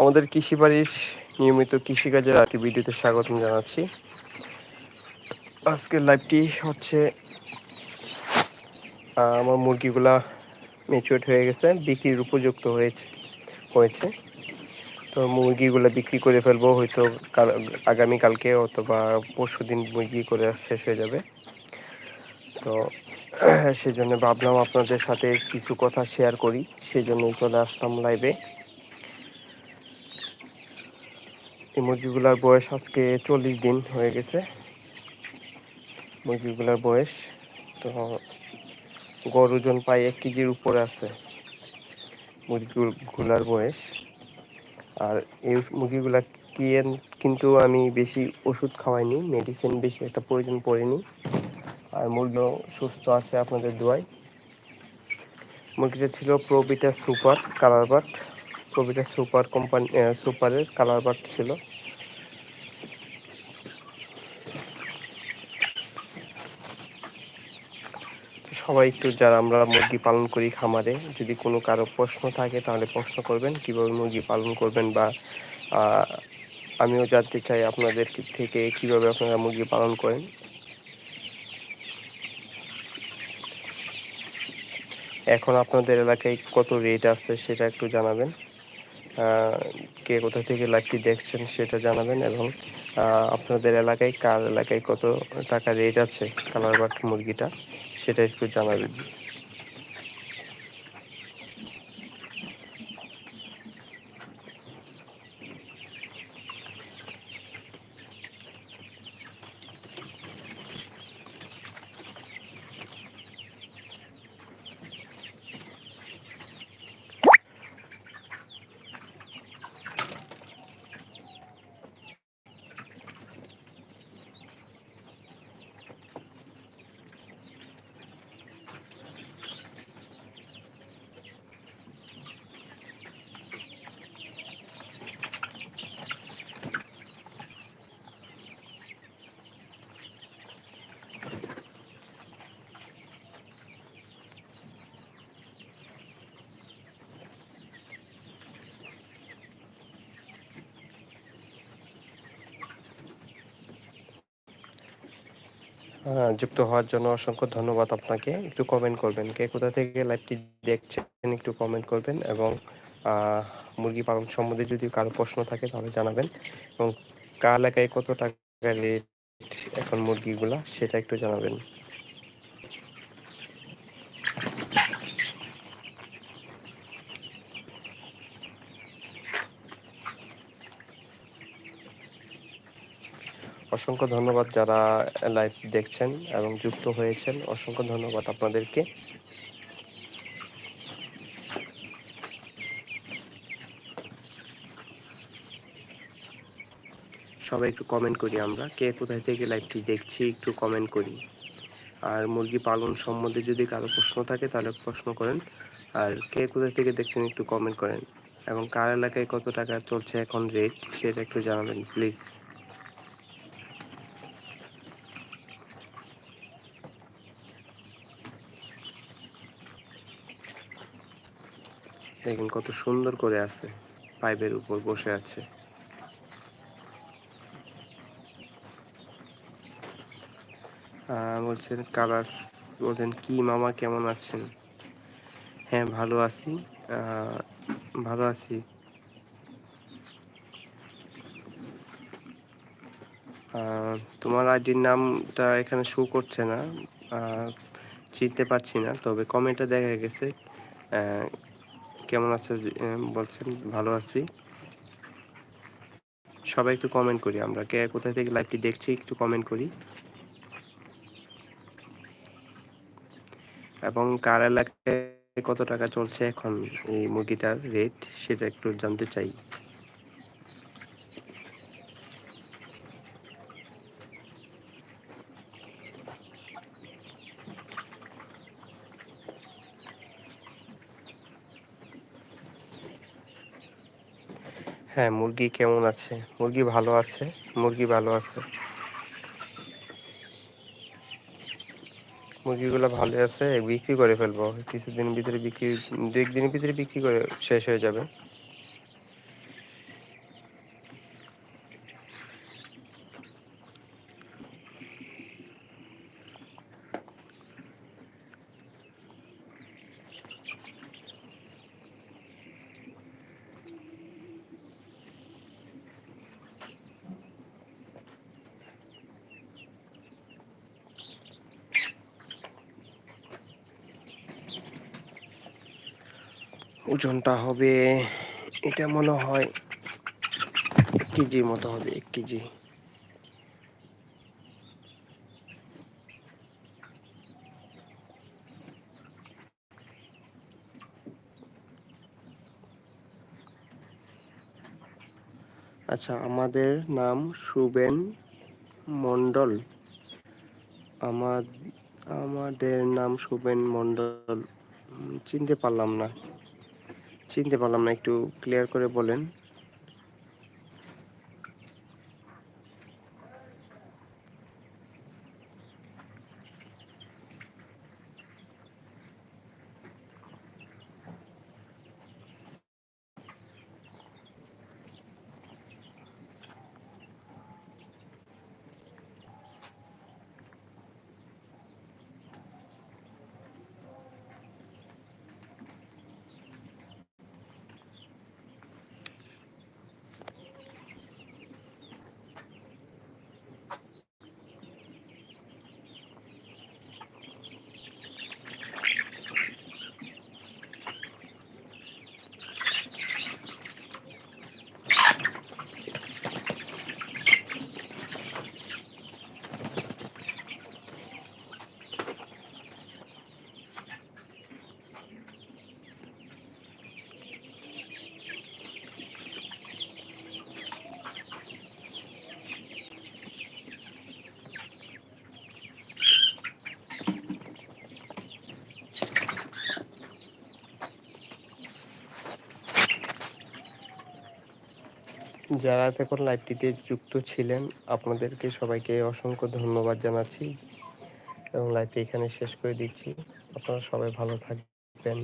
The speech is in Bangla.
আমাদের কৃষি বাড়ির নিয়মিত কৃষিকাজের আরেকটি ভিডিওতে স্বাগতম জানাচ্ছি। আজকের লাইভটি হচ্ছে আমার মুরগিগুলা মেচুয়ার্ড হয়ে গেছে, বিক্রির উপযুক্ত হয়েছে হয়েছে। তো মুরগিগুলো বিক্রি করে ফেলব, হয়তো কাল আগামীকালকে অথবা পরশু দিন মুরগি করে শেষ হয়ে যাবে। তো, সেজন্য ভাবলাম আপনাদের সাথে কিছু কথা শেয়ার করি, সেজন্যই চলে আসলাম লাইভে এই মুরগিগুলার বয়স আজকে চল্লিশ দিন হয়ে গেছে। মুরগিগুলার বয়স তো গড় ওজন প্রায় এক কেজির উপরে আছে মুরগিগুলার বয়স। আর এই মুরগিগুলা কিন কিন্তু আমি বেশি ওষুধ খাওয়াইনি মেডিসিন বেশি একটা প্রয়োজন পড়েনি। আর মুরগিও সুস্থ আছে আপনাদের দোয়ায়। মুরগিটা ছিল প্রোবিটা সুপার কালার বাট প্রোবিটা সুপার কোম্পানি সুপারের কালার বাট ছিল। সবাই একটু যারা আমরা মুরগি পালন করি খামারে, যদি কোনো কারও প্রশ্ন থাকে তাহলে প্রশ্ন করবেন, কীভাবে মুরগি পালন করবেন বা আমিও জানতে চাই আপনাদের থেকে কীভাবে আপনারা মুরগি পালন করেন। এখন আপনাদের এলাকায় কত রেট আছে সেটা একটু জানাবেন। কে কোথা থেকে লাইভটি দেখছেন সেটা জানাবেন এবং আপনাদের এলাকায় কার এলাকায় কত টাকা রেট আছে কালার বাট মুরগিটা সেটা একটু জানাবেন। যুক্ত হওয়ার জন্য অসংখ্য ধন্যবাদ আপনাকে। একটু কমেন্ট করবেন কে? কোথা থেকে লাইভটি দেখছেন একটু কমেন্ট করবেন এবং মুরগি পালন সম্বন্ধে যদি কারও প্রশ্ন থাকে তাহলে জানাবেন এবং কার এলাকায় কত টাকা রেট এখন মুরগিগুলা সেটা একটু জানাবেন। অসংখ্য ধন্যবাদ যারা লাইভ দেখছেন এবং যুক্ত হয়েছেন। অসংখ্য ধন্যবাদ আপনাদেরকে। সবাই একটু কমেন্ট করি আমরা। কে কোথায় থেকে লাইভটি দেখছি একটু কমেন্ট করি। আর মুরগি পালন সম্বন্ধে যদি কারও প্রশ্ন থাকে তাহলে প্রশ্ন করেন। আর কে কোথায় থেকে দেখছেন একটু কমেন্ট করেন। এবং কার এলাকায় কত টাকা চলছে এখন রেট সেটা একটু জানাবেন প্লিজ দেখেন কত সুন্দর করে আছে, পাইপের উপর বসে আছে। বলছেন, কালাস, বলছেন, কি মামা, কেমন আছেন? হ্যাঁ ভালো আছি। ভালো আছি। তোমার আইডির নামটা এখানে শো করছে না। চিনতে পারছি না, তবে কমেন্টে দেখা গেছে। কেমন আছে বলছেন, ভালো আছি। সবাই একটু কমেন্ট করি আমরা। কে, কোথায় থেকে লাইভটি দেখছি একটু কমেন্ট করি। এবং কার এলাকায় কত টাকা চলছে এখন এই মুরগিটার রেট সেটা একটু জানতে চাই। হ্যাঁ মুরগি কেমন আছে? মুরগি ভালো আছে? মুরগি ভালো আছে। মুরগিগুলো ভালো আছে, বিক্রি করে ফেলব। কিছুদিনের ভিতরে বিক্রি দু একদিনের ভিতরে বিক্রি করে শেষ হয়ে যাবে। ওজনটা হবে এটা মনে হয় এক কেজির মতো হবে এক কেজি। আচ্ছা আমাদের নাম সুবেন মণ্ডল। আমার আমাদের নাম সুবেন মণ্ডল। উম, চিনতে পারলাম না। চিনতে পারলাম না একটু ক্লিয়ার করে বলেন। যারা এখন লাইভটিতে যুক্ত ছিলেন, আপনাদেরকে সবাইকে অসংখ্য ধন্যবাদ জানাচ্ছি এবং লাইভটি এখানে শেষ করে দিচ্ছি। আপনারা সবাই ভালো থাকবেন।